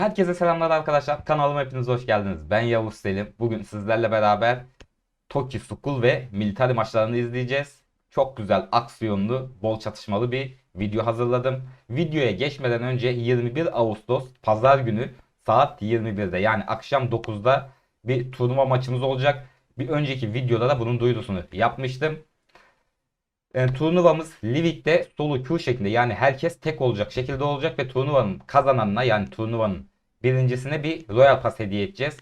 Herkese selamlar arkadaşlar. Kanalıma hepiniz hoş geldiniz. Ben Yavuz Selim. Bugün sizlerle beraber Toki School ve Military maçlarını izleyeceğiz. Çok güzel, aksiyonlu, bol çatışmalı bir video hazırladım. Videoya geçmeden önce 21 Ağustos Pazar günü saat 21'de yani akşam 9'da bir turnuva maçımız olacak. Bir önceki videoda da bunun duyurusunu yapmıştım. E, turnuvamız Livik'te solo queue şeklinde yani herkes tek olacak şekilde olacak ve turnuvanın kazananına yani turnuvanın birincisine bir Royal Pass hediye edeceğiz.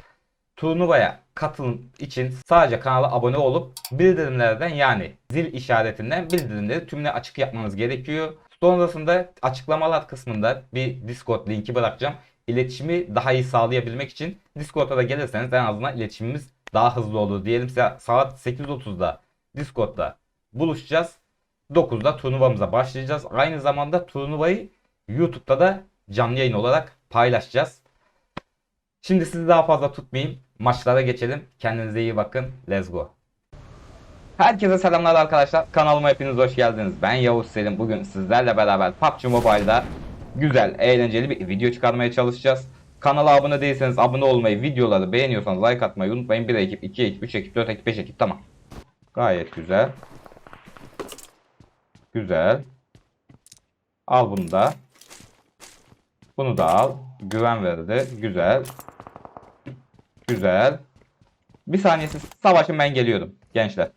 Turnuvaya katılım için sadece kanala abone olup bildirimlerden yani zil işaretinden bildirimleri tümüne açık yapmanız gerekiyor. Sonrasında açıklamalar kısmında bir Discord linki bırakacağım. İletişimi daha iyi sağlayabilmek için Discord'a da gelirseniz en azından iletişimimiz daha hızlı olur. Diyelim size saat 8.30'da Discord'da buluşacağız. 9'da turnuvamıza başlayacağız. Aynı zamanda turnuvayı YouTube'da da canlı yayın olarak paylaşacağız. Şimdi sizi daha fazla tutmayayım. Maçlara geçelim. Kendinize iyi bakın. Let's go. Herkese selamlar arkadaşlar. Kanalıma hepiniz hoş geldiniz. Ben Yavuz Selim. Bugün sizlerle beraber PUBG Mobile'da güzel, eğlenceli bir video çıkarmaya çalışacağız. Kanala abone değilseniz abone olmayı, videoları beğeniyorsanız like atmayı unutmayın. 1 ekip, 2 ekip, 3 ekip, 4 ekip, 5 ekip. Tamam. Gayet güzel. Güzel. Al bunu da. Bunu da al. Güven verdi. Güzel. Güzel. Bir saniye siz savaşın ben geliyorum gençler.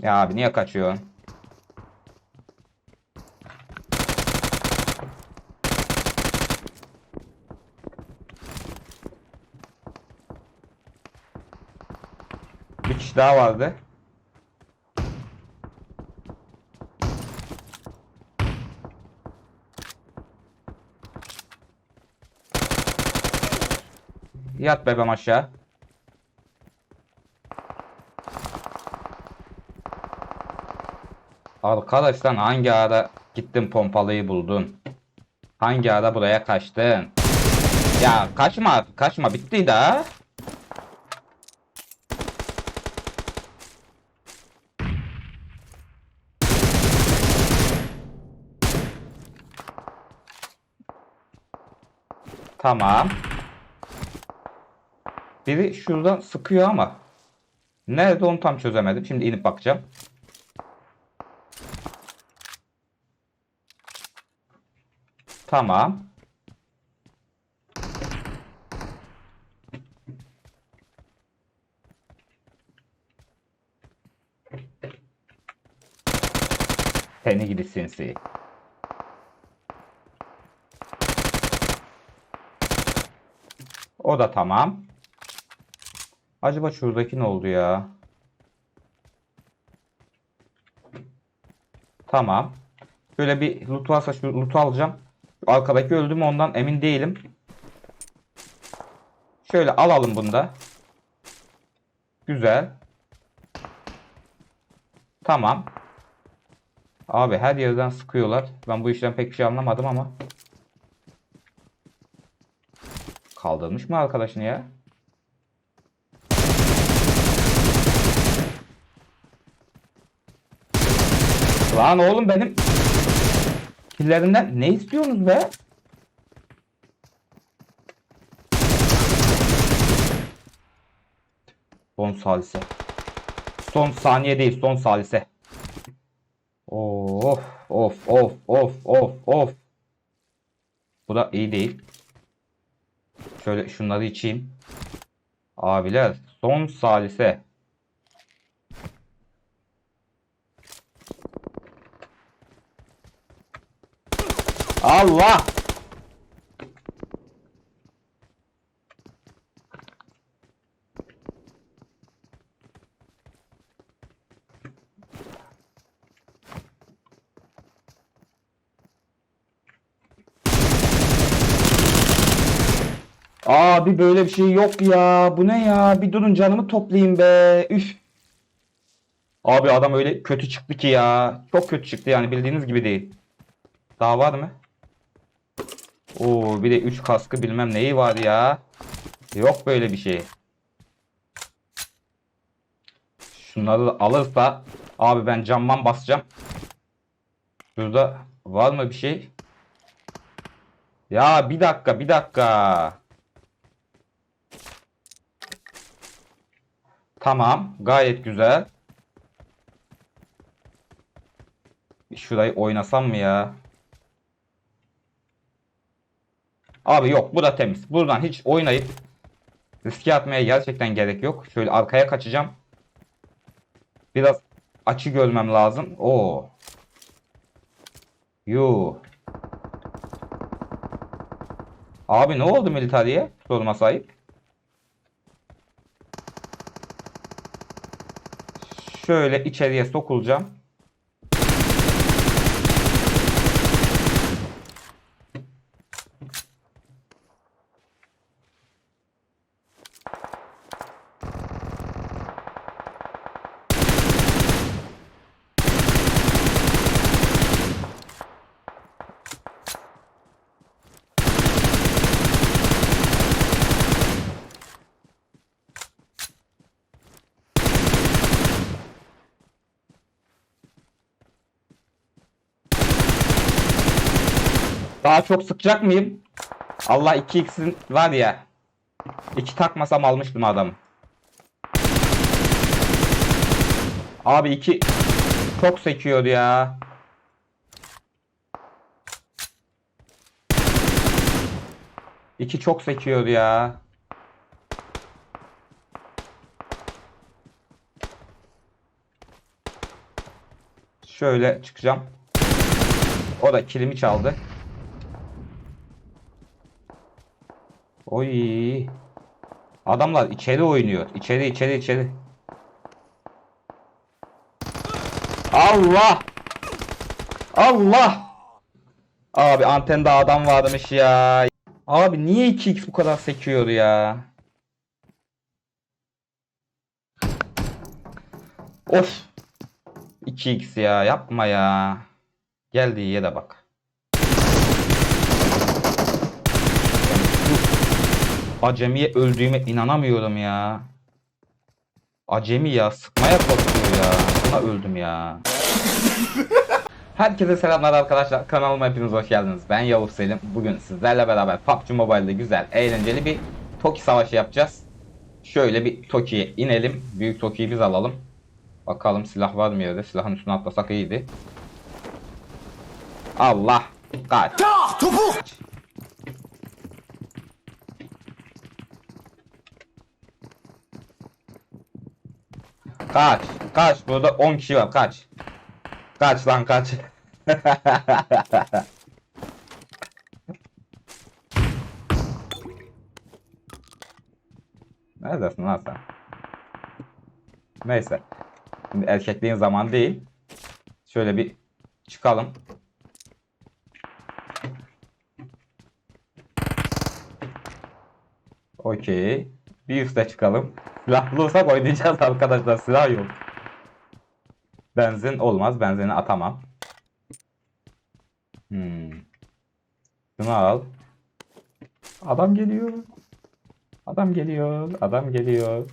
Ya abi niye kaçıyorsun? Bir kişi daha vardı. Yat bebem aşağı. Arkadaş lan hangi ara gittin pompalıyı buldun? Hangi ara buraya kaçtın? Ya kaçma kaçma bitti daha. Tamam. Biri şuradan sıkıyor ama. Nerede onu tam çözemedim. Şimdi inip bakacağım. Tamam. Seni gidi sinsi. O da tamam. Acaba şuradaki ne oldu ya? Tamam. Böyle bir loot varsa şu loot'u alacağım. Şu arkadaki öldü mü ondan emin değilim. Şöyle alalım bunu da. Güzel. Tamam. Abi her yerden sıkıyorlar. Ben bu işten pek bir şey anlamadım ama. Kaldırmış mı arkadaşını ya? Lan oğlum benim killerinden ne istiyorsunuz be? Son salise. Son saniye değil son salise. Of of of of of of. Bu da iyi değil. Şöyle şunları içeyim. Abiler son salise. Allah! Abi böyle bir şey yok ya. Bu ne ya? Bir durun canımı toplayayım be. Üf. Abi adam öyle kötü çıktı ki ya. Çok kötü çıktı yani bildiğiniz gibi değil. Daha var mı? Oo bir de 3 kaskı bilmem neyi var ya. Yok böyle bir şey. Şunları da alırsa abi ben camman basacağım. Şurada var mı bir şey? Ya bir dakika bir dakika. Tamam gayet güzel. Şurayı oynasam mı ya? Abi yok bu da temiz. Buradan hiç oynayıp riske atmaya gerçekten gerek yok. Şöyle arkaya kaçacağım. Biraz açı görmem lazım. Oo. Yo. Abi ne oldu militariye? Sorma sahip. Şöyle içeriye sokulacağım. Daha çok sıkacak mıyım? Allah 2x'in var ya. 2 takmasam almıştım adamı. Abi 2 çok sekiyor ya. İki çok sekiyor ya. Şöyle çıkacağım. O da kilimi çaldı. Oy. Adamlar içeri oynuyor. İçeri içeri içeri. Allah. Allah. Abi antende adam varmış ya. Abi niye 2x bu kadar sekiyor ya? Of. 2x ya yapma ya. Geldiği yere bak. Acemiye öldüğüme inanamıyorum ya. Acemi ya sıkmaya korkuyor ya. Buna öldüm ya. Herkese selamlar arkadaşlar. Kanalıma hepiniz hoş geldiniz. Ben Yavuz Selim. Bugün sizlerle beraber PUBG Mobile'de güzel, eğlenceli bir Toki savaşı yapacağız. Şöyle bir Toki'ye inelim. Büyük Toki'yi biz alalım. Bakalım silah var mı yerde? Silahın üstüne atlasak iyiydi. Allah! Kaç! Kaç. Kaç. Burada 10 kişi var. Kaç. Kaç lan kaç. Neredesin lan sen? Neyse. Şimdi erkekliğin zamanı değil. Şöyle bir çıkalım. Okey. Bir üste çıkalım. Silah bulursak oynayacağız arkadaşlar. Silah yok. Benzin olmaz. Benzini atamam. Hmm. Al. Adam geliyor. Adam geliyor. Adam geliyor.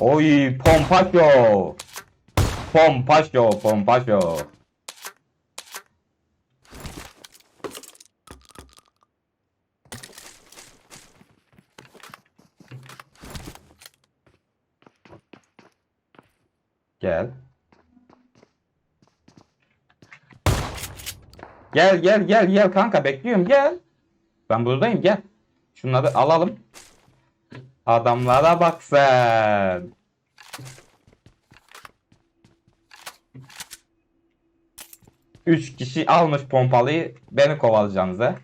Oy pompaşo. Pompaşo, pompaşo. Gel. Gel gel gel gel kanka bekliyorum gel. Ben buradayım gel. Şunları alalım. Adamlara bak sen. Üç kişi almış pompalıyı beni kovalayacaksınız he.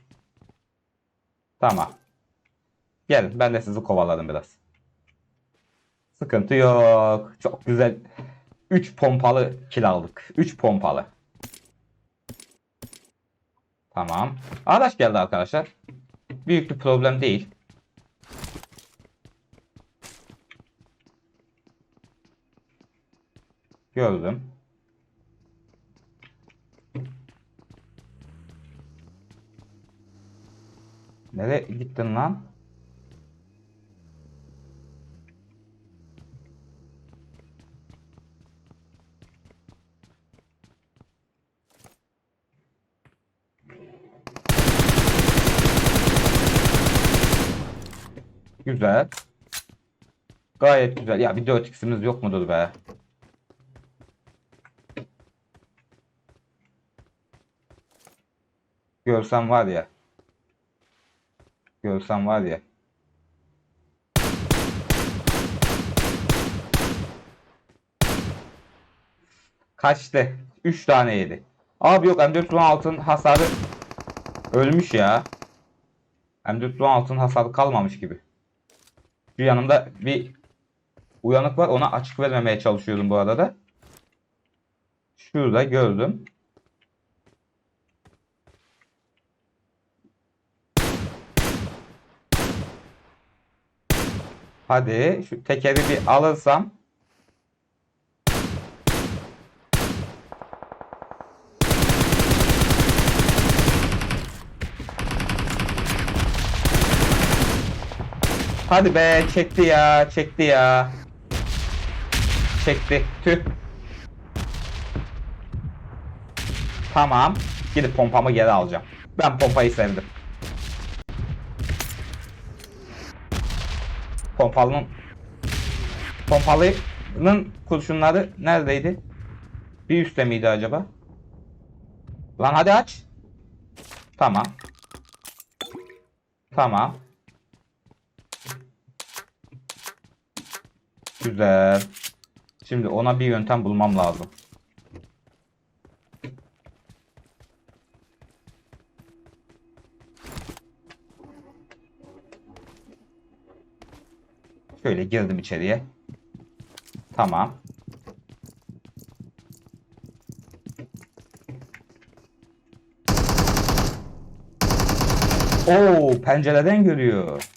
Tamam. Gelin ben de sizi kovaladım biraz. Sıkıntı yok. Çok güzel. 3 pompalı kill aldık. 3 pompalı. Tamam. Araç geldi arkadaşlar. büyük bir problem değil. Gördüm. Nereye gittin lan? Güzel. Gayet güzel. Ya bir 4x'imiz yok mudur be? Görsem var ya. Görsem var ya. Kaçtı? 3 tane yedi. Abi yok M416'ın hasarı ölmüş ya. M416'ın hasarı kalmamış gibi. Şu yanımda bir uyanık var. Ona açık vermemeye çalışıyorum bu arada. Şurada gördüm. Hadi şu tekeri bir alırsam. Hadi be çekti ya çekti ya. Çekti. Tüh. Tamam. Gidip pompamı geri alacağım. Ben pompayı sevdim. Pompalının Pompalının kurşunları neredeydi? Bir üstte miydi acaba? Lan hadi aç. Tamam. Tamam. Güzel. Şimdi ona bir yöntem bulmam lazım. Şöyle girdim içeriye. Tamam. Oo, pencereden görüyor.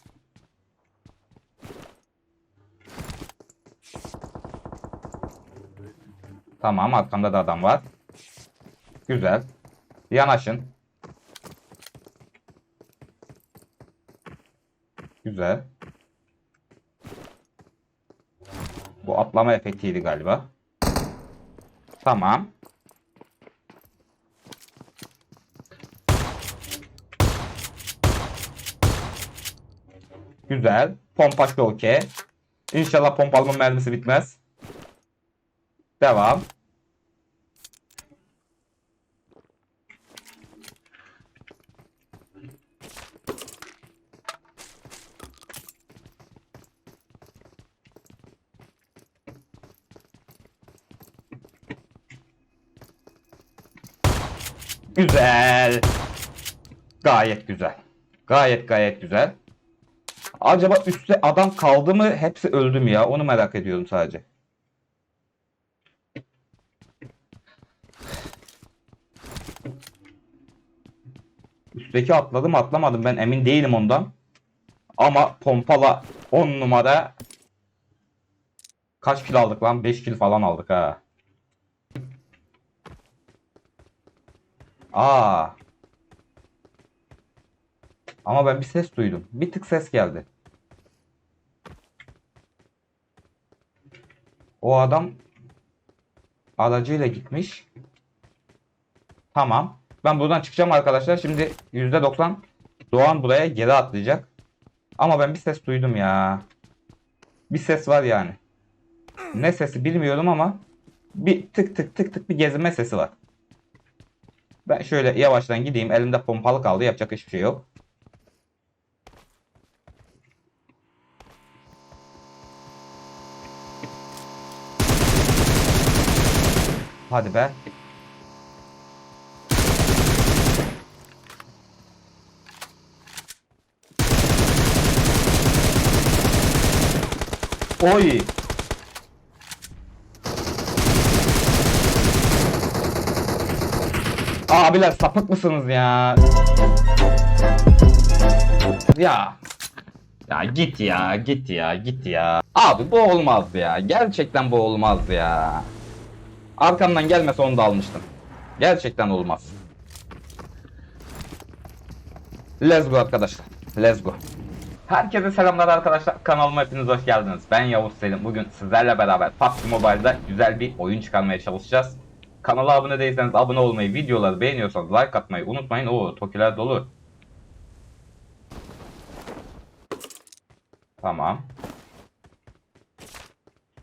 Tamam, arkamda da adam var. Güzel. Yanaşın. Güzel. Bu atlama efektiydi galiba. Tamam. Güzel. Pompa şu okey. İnşallah pompalımın mermisi bitmez. Devam. Güzel. Gayet güzel. Gayet gayet güzel. Acaba üstte adam kaldı mı? Hepsi öldü mü ya? Onu merak ediyorum sadece. Üstteki atladı mı atlamadım ben emin değilim ondan. Ama pompala 10 numara kaç kilo aldık lan? 5 kilo falan aldık ha. Aa. Ama ben bir ses duydum. Bir tık ses geldi. O adam aracıyla gitmiş. Tamam. Ben buradan çıkacağım arkadaşlar. Şimdi %90 Doğan buraya geri atlayacak. Ama ben bir ses duydum ya. Bir ses var yani. Ne sesi bilmiyorum ama bir tık tık tık tık bir gezinme sesi var. Ben şöyle yavaştan gideyim. Elimde pompalı kaldı. Yapacak hiçbir şey yok. Hadi be. Oy. Abiler sapık mısınız ya? Ya. Ya git ya, git ya, git ya. Abi bu olmaz ya. Gerçekten bu olmaz ya. Arkamdan gelmese onu da almıştım. Gerçekten olmaz. Let's go arkadaşlar. Let's go. Herkese selamlar arkadaşlar. Kanalıma hepiniz hoş geldiniz. Ben Yavuz Selim. Bugün sizlerle beraber PUBG Mobile'da güzel bir oyun çıkarmaya çalışacağız. Kanala abone değilseniz abone olmayı, videoları beğeniyorsanız like atmayı unutmayın. Oo, tokiler dolu. Tamam.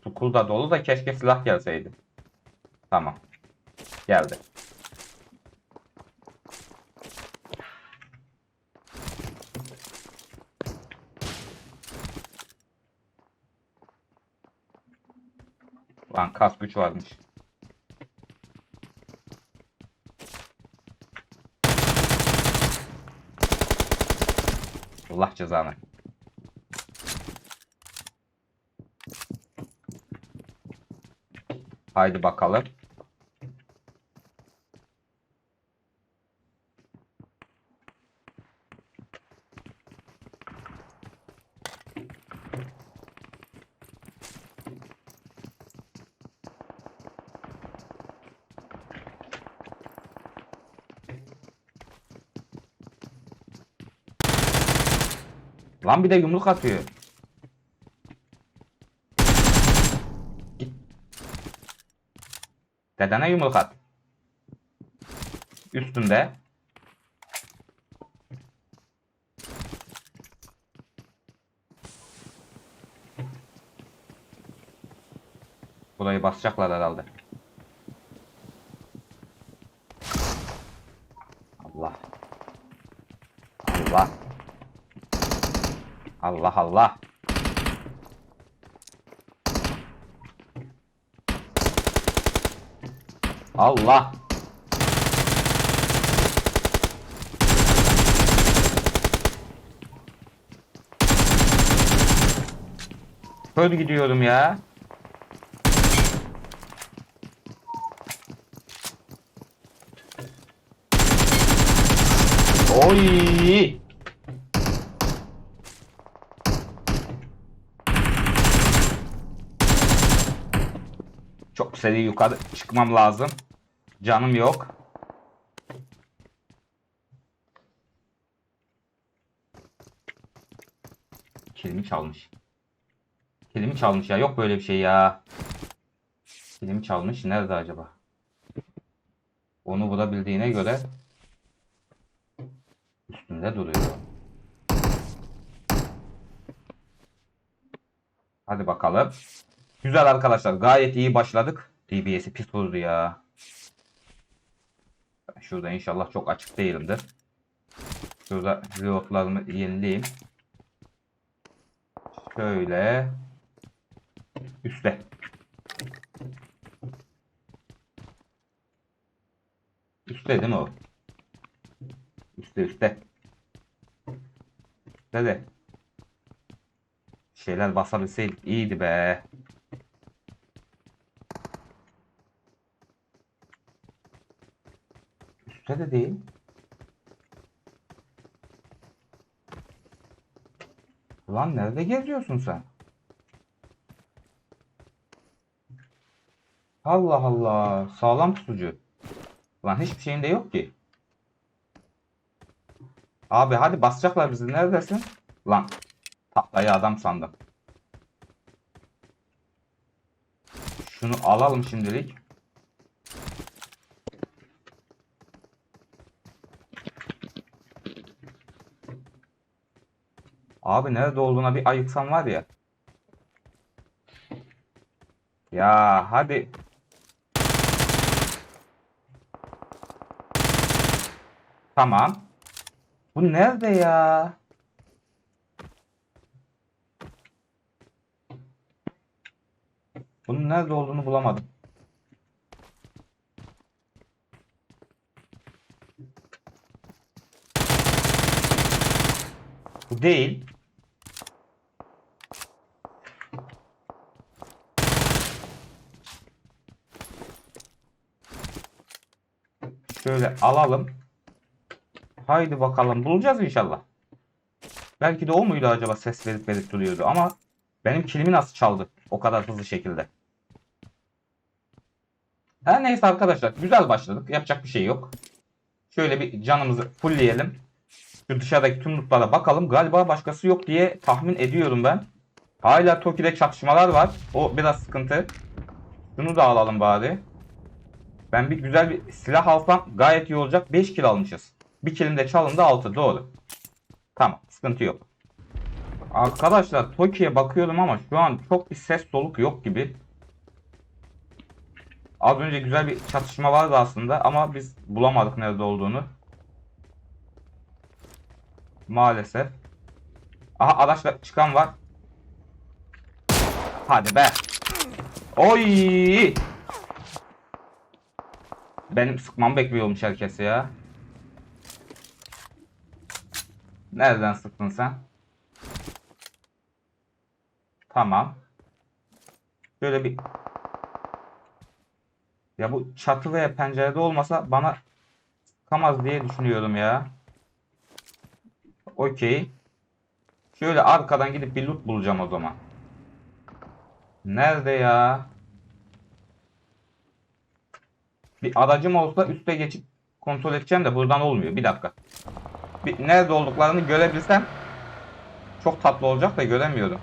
Sukul da dolu da keşke silah gelseydi. Tamam. Geldi. Lan kas güç varmış. Allah cezanı. Haydi bakalım. Lan bir de yumruk atıyor. Git. Dedene yumruk at. Üstünde. Burayı basacaklar herhalde. Allah. Allah. Allah Allah. Allah. Böyle gidiyorum ya. Oy! Seri yukarı çıkmam lazım. Canım yok. Kilimi çalmış. Kilimi çalmış ya. Yok böyle bir şey ya. Kilimi çalmış. Nerede acaba? Onu bulabildiğine göre üstünde duruyor. Hadi bakalım. Güzel arkadaşlar. Gayet iyi başladık. DBS'i pis bozdu ya. Şurada inşallah çok açık değilimdir. Şurada reloadlarımı yenileyim. Şöyle. Üste. Üste değil mi o? Üste üste. Üste de. Şeyler basabilseydik iyiydi be. Üste de değil. Lan nerede geziyorsun sen? Allah Allah. Sağlam tutucu. Lan hiçbir şeyin de yok ki. Abi hadi basacaklar bizi. Neredesin? Lan. Patlayı adam sandım. Şunu alalım şimdilik. Abi nerede olduğuna bir ayıksan var ya. Ya hadi. Tamam. Bu nerede ya? Bunun nerede olduğunu bulamadım. Bu değil. Şöyle alalım. Haydi bakalım bulacağız inşallah. Belki de o muydu acaba ses verip verip duruyordu ama benim kilimi nasıl çaldı o kadar hızlı şekilde. Her neyse arkadaşlar güzel başladık. Yapacak bir şey yok. Şöyle bir canımızı fullleyelim. Şu dışarıdaki tüm lootlara bakalım. Galiba başkası yok diye tahmin ediyorum ben. Hala Toki'de çatışmalar var. O biraz sıkıntı. Şunu da alalım bari. Ben bir güzel bir silah alsam gayet iyi olacak. 5 kill almışız. Bir killim de çalındı 6 doğru. Tamam sıkıntı yok. Arkadaşlar Toki'ye bakıyorum ama şu an çok bir ses soluk yok gibi. Az önce güzel bir çatışma vardı aslında ama biz bulamadık nerede olduğunu. Maalesef. Aha araçla çıkan var. Hadi be. Oy! Benim sıkmamı bekliyormuş herkes ya. Nereden sıktın sen? Tamam. Şöyle bir ya bu çatı veya pencerede olmasa bana sıkamaz diye düşünüyorum ya. Okey. Şöyle arkadan gidip bir loot bulacağım o zaman. Nerede ya? Bir aracım olsa üste geçip kontrol edeceğim de buradan olmuyor. Bir dakika. Bir, nerede olduklarını görebilsem çok tatlı olacak da göremiyorum.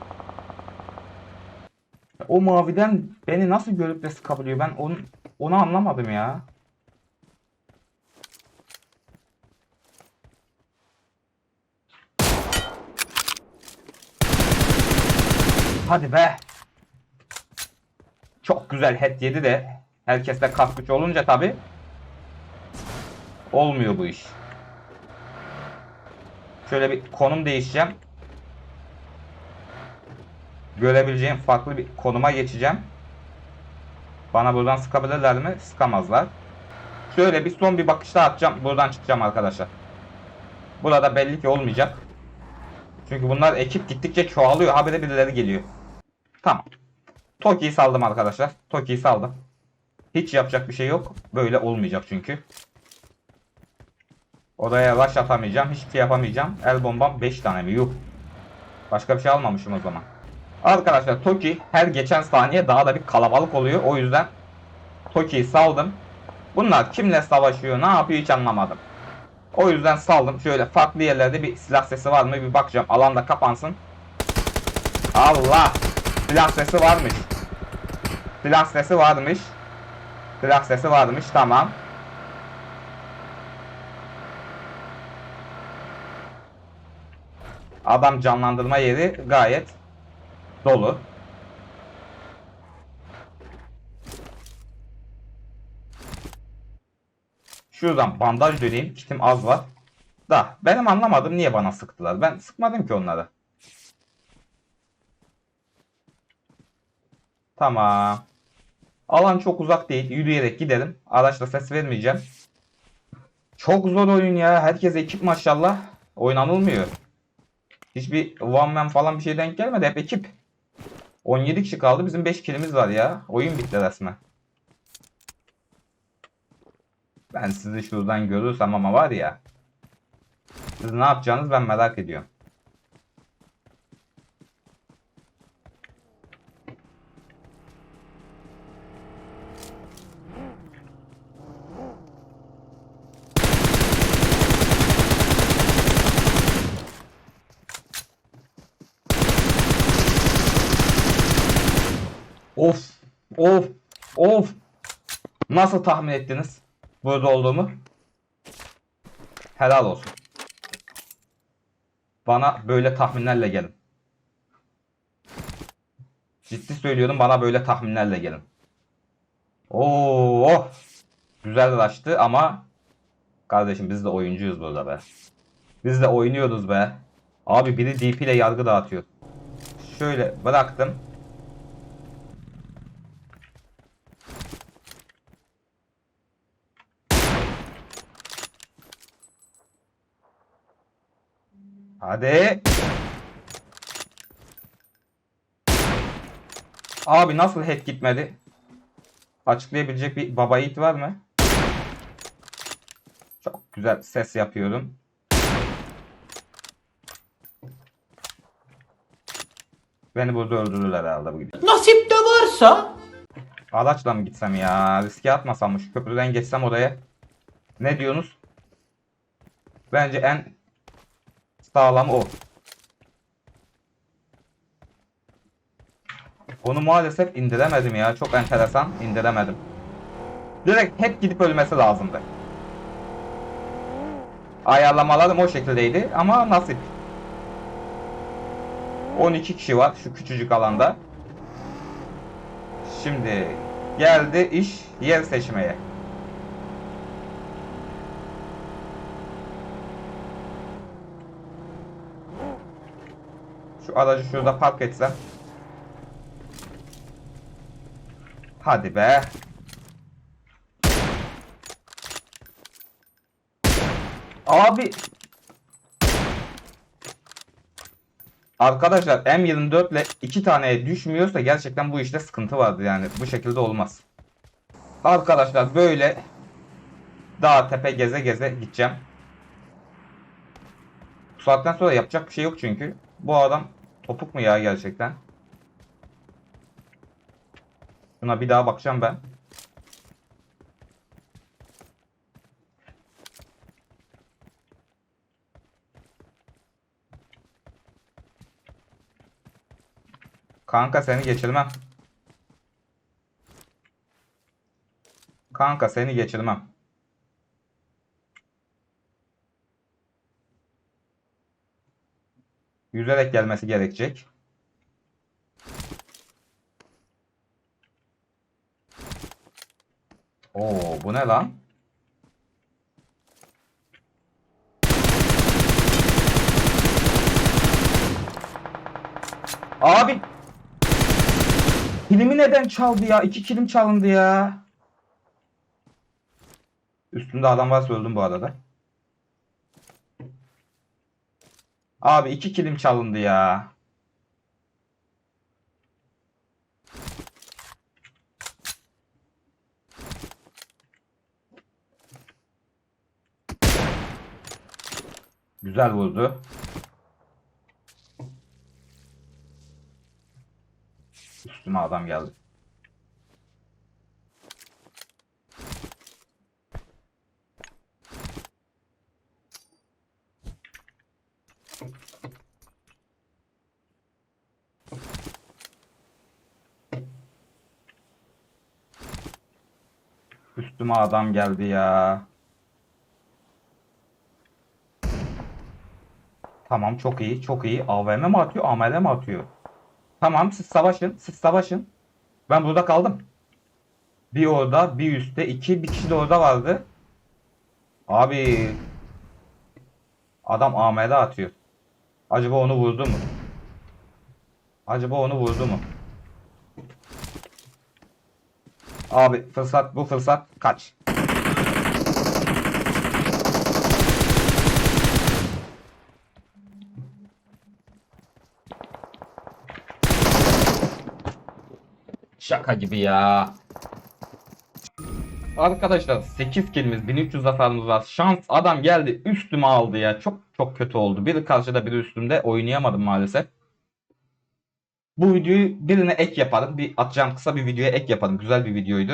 O maviden beni nasıl görüp de sıkabiliyor? Ben onu, onu anlamadım ya. Hadi be. Çok güzel head yedi de herkeste kas güç olunca tabi olmuyor bu iş. Şöyle bir konum değişeceğim. Görebileceğim farklı bir konuma geçeceğim. Bana buradan sıkabilirler mi? Sıkamazlar. Şöyle bir son bir bakış daha atacağım. Buradan çıkacağım arkadaşlar. Burada belli ki olmayacak. Çünkü bunlar ekip gittikçe çoğalıyor. Habire birileri geliyor. Tamam. Toki'yi saldım arkadaşlar. Toki'yi saldım. Hiç yapacak bir şey yok. Böyle olmayacak çünkü. Odaya rush atamayacağım. Hiçbir şey yapamayacağım. El bombam 5 tane mi? Yuh. Başka bir şey almamışım o zaman. Arkadaşlar Toki her geçen saniye daha da bir kalabalık oluyor. O yüzden Toki'yi saldım. Bunlar kimle savaşıyor, ne yapıyor hiç anlamadım. O yüzden saldım. Şöyle farklı yerlerde bir silah sesi var mı bir bakacağım. Alanda kapansın. Allah! Silah sesi varmış. Silah sesi varmış. Silah sesi varmış. Tamam. Adam canlandırma yeri gayet dolu. Şuradan bandaj döneyim. Kitim az var. Da benim anlamadım niye bana sıktılar. Ben sıkmadım ki onları. Tamam. Alan çok uzak değil. Yürüyerek gidelim. Araçla ses vermeyeceğim. Çok zor oyun ya. Herkes ekip maşallah. Oynanılmıyor. Hiçbir one man falan bir şey denk gelmedi. Hep ekip. 17 kişi kaldı. Bizim 5 kilimiz var ya. Oyun bitti resmen. Ben sizi şuradan görürsem ama var ya. Siz ne yapacağınız ben merak ediyorum. Of, of. Nasıl tahmin ettiniz burada olduğumu? Helal olsun. Bana böyle tahminlerle gelin. Ciddi söylüyorum bana böyle tahminlerle gelin. Oo, oh. güzel açtı ama kardeşim biz de oyuncuyuz burada be. Biz de oynuyoruz be. Abi biri DP ile yargı dağıtıyor. Şöyle bıraktım. Hadi. Abi nasıl head gitmedi? Açıklayabilecek bir baba yiğit var mı? Çok güzel ses yapıyorum. Beni burada öldürürler herhalde bu gidişle. Nasip de varsa Araçla mı gitsem ya? Riske atmasam mı? Şu köprüden geçsem oraya. Ne diyorsunuz? Bence en sağlam o. Onu maalesef indiremedim ya. Çok enteresan. indiremedim. Direkt hep gidip ölmesi lazımdı. Ayarlamalarım o şekildeydi ama nasip. 12 kişi var şu küçücük alanda. Şimdi geldi iş yer seçmeye. Şu aracı şurada park etsem. Hadi be. Abi Arkadaşlar M24 ile iki taneye düşmüyorsa gerçekten bu işte sıkıntı vardı yani. Bu şekilde olmaz. Arkadaşlar böyle dağ tepe geze geze gideceğim. Bu saatten sonra yapacak bir şey yok çünkü. Bu adam topuk mu ya gerçekten? Şuna bir daha bakacağım ben. Kanka seni geçirmem. Kanka seni geçirmem. Yüzerek gelmesi gerekecek. Oo bu ne lan? Abi Kilimi neden çaldı ya? İki kilim çalındı ya. Üstümde adam varsa öldüm bu arada. Abi iki kilim çalındı ya. Güzel vurdu. Üstüme adam geldi. Üstüme adam geldi ya. Tamam çok iyi çok iyi. AVM mi atıyor AML mi atıyor? Tamam siz savaşın. Siz savaşın. Ben burada kaldım. Bir orada, bir üstte, iki, bir kişi de orada vardı. Abi. Adam AMD atıyor. Acaba onu vurdu mu? Acaba onu vurdu mu? Abi fırsat bu fırsat kaç. Şaka gibi ya. Arkadaşlar 8 kilimiz 1300 hasarımız var. Şans adam geldi üstüme aldı ya. Çok çok kötü oldu. Biri karşıda biri üstümde oynayamadım maalesef. Bu videoyu birine ek yaparım. Bir atacağım kısa bir videoya ek yaparım. Güzel bir videoydu.